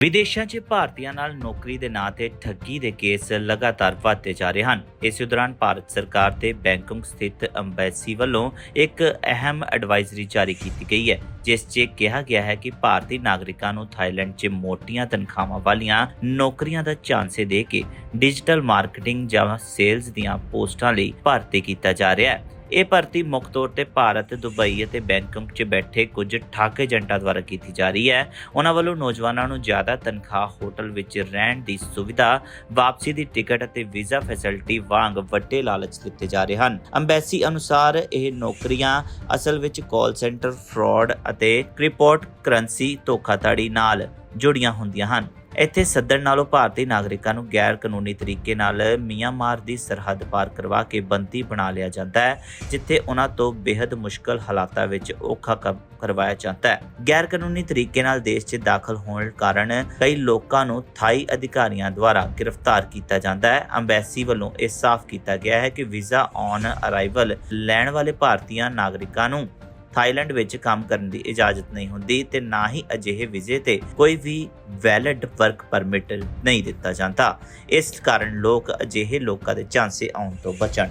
ਵਿਦੇਸ਼ਾਂ 'ਚ ਭਾਰਤੀਆਂ ਨਾਲ ਨੌਕਰੀ ਦੇ ਨਾਂ ਤੇ ਠੱਗੀ ਦੇ ਕੇਸ ਲਗਾਤਾਰ ਵਧਦੇ ਜਾ ਰਹੇ ਹਨ। ਇਸੇ ਦੌਰਾਨ ਭਾਰਤ ਸਰਕਾਰ ਤੇ ਬੈਂਕਾਕ ਸਥਿਤ ਅੰਬੈਸੀ ਵੱਲੋਂ ਇੱਕ ਅਹਿਮ ਐਡਵਾਈਜ਼ਰੀ ਜਾਰੀ ਕੀਤੀ ਗਈ ਹੈ, ਜਿਸ 'ਚ ਕਿਹਾ ਗਿਆ ਹੈ ਕਿ ਭਾਰਤੀ ਨਾਗਰਿਕਾਂ ਨੂੰ ਥਾਈਲੈਂਡ 'ਚ ਮੋਟੀਆਂ ਤਨਖਾਹਾਂ ਵਾਲੀਆਂ ਨੌਕਰੀਆਂ ਦਾ ਚਾਂਸੇ ਦੇ ਕੇ ਡਿਜੀਟਲ ਮਾਰਕੀਟਿੰਗ ਜਾਂ ਸੇਲਸ ਦੀਆਂ ਪੋਸਟਾਂ ਲਈ ਭਰਤੀ ਕੀਤਾ ਜਾ ਰਿਹਾ ਹੈ। ਇਹ ਭਰਤੀ ਮੁੱਖ ਤੌਰ ਤੇ ਭਾਰਤ, ਦੁਬਈ ਅਤੇ ਬੈਂਕਾਕ 'ਚ ਬੈਠੇ ਕੁਝ ਠੱਗ ਏਜੰਟਾਂ ਦੁਆਰਾ ਕੀਤੀ ਜਾ ਰਹੀ ਹੈ। ਉਹਨਾਂ ਵੱਲੋਂ ਨੌਜਵਾਨਾਂ ਨੂੰ ਜ਼ਿਆਦਾ ਤਨਖਾਹ ਹੋਟਲ ਵਿੱਚ ਰਹਿਣ ਦੀ ਸੁਵਿਧਾ ਵਾਪਸੀ ਦੀ ਟਿਕਟ ਅਤੇ ਵੀਜ਼ਾ ਫੈਸਿਲਿਟੀ ਵਾਂਗ ਵੱਡੇ ਲਾਲਚ ਦਿੱਤੇ ਜਾ ਰਹੇ ਹਨ। ਅੰਬੈਸੀ ਅਨੁਸਾਰ ਇਹ ਨੌਕਰੀਆਂ ਅਸਲ ਵਿੱਚ ਕਾਲ ਸੈਂਟਰ ਫਰਾਡ ਅਤੇ ਕ੍ਰਿਪਟੋ ਕਰੰਸੀ ਧੋਖਾਧੜੀ ਨਾਲ ਜੁੜੀਆਂ ਹੁੰਦੀਆਂ ਹਨ। ਇੱਥੇ ਸੱਦਣ ਨਾਲੋਂ ਭਾਰਤੀ ਨਾਗਰਿਕਾਂ ਨੂੰ ਗੈਰ ਕਾਨੂੰਨੀ ਤਰੀਕੇ ਨਾਲ ਮਿਆਂਮਾਰ ਦੀ ਸਰਹੱਦ ਪਾਰ ਕਰਵਾ ਕੇ ਬੰਦੀ ਬਣਾ ਲਿਆ ਜਾਂਦਾ ਹੈ, ਜਿੱਥੇ ਉਹਨਾਂ ਤੋਂ ਬੇहद ਮੁਸ਼ਕਲ ਹਾਲਾਤਾਂ ਵਿੱਚ ਔਖਾ ਕਰਵਾਇਆ ਜਾਂਦਾ ਹੈ। ਗੈਰ ਕਾਨੂੰਨੀ ਤਰੀਕੇ ਨਾਲ ਦੇਸ਼ 'ਚ ਦਾਖਲ ਹੋਣ ਕਾਰਨ ਕਈ ਲੋਕਾਂ ਨੂੰ ਥਾਈ ਅਧਿਕਾਰੀਆਂ ਦੁਆਰਾ ਗ੍ਰਿਫਤਾਰ ਕੀਤਾ ਜਾਂਦਾ ਹੈ। ਅੰਬੈਸੀ ਵੱਲੋਂ ਇਹ ਸਾਫ਼ ਕੀਤਾ ਗਿਆ ਹੈ ਕਿ ਵੀਜ਼ਾ ਔਨ ਅਰਾਈਵਲ ਲੈਣ ਵਾਲੇ ਭਾਰਤੀਆਂ ਨਾਗਰਿਕਾਂ ਨੂੰ ਥਾਈਲੈਂਡ ਵਿੱਚ ਕੰਮ ਕਰਨ ਦੀ ਇਜਾਜ਼ਤ ਨਹੀਂ ਹੁੰਦੀ ਤੇ ਨਾ ਹੀ ਅਜਿਹੇ ਵੀਜ਼ੇ ਤੇ ਕੋਈ ਵੀ ਵੈਲਿਡ ਵਰਕ ਪਰਮਿਟ ਨਹੀਂ ਦਿੱਤਾ ਜਾਂਦਾ। ਇਸ ਕਾਰਨ ਲੋਕ ਅਜਿਹੇ ਲੋਕਾਂ ਦੇ ਝਾਂਸੇ ਆਉਣ ਤੋਂ ਬਚਣ।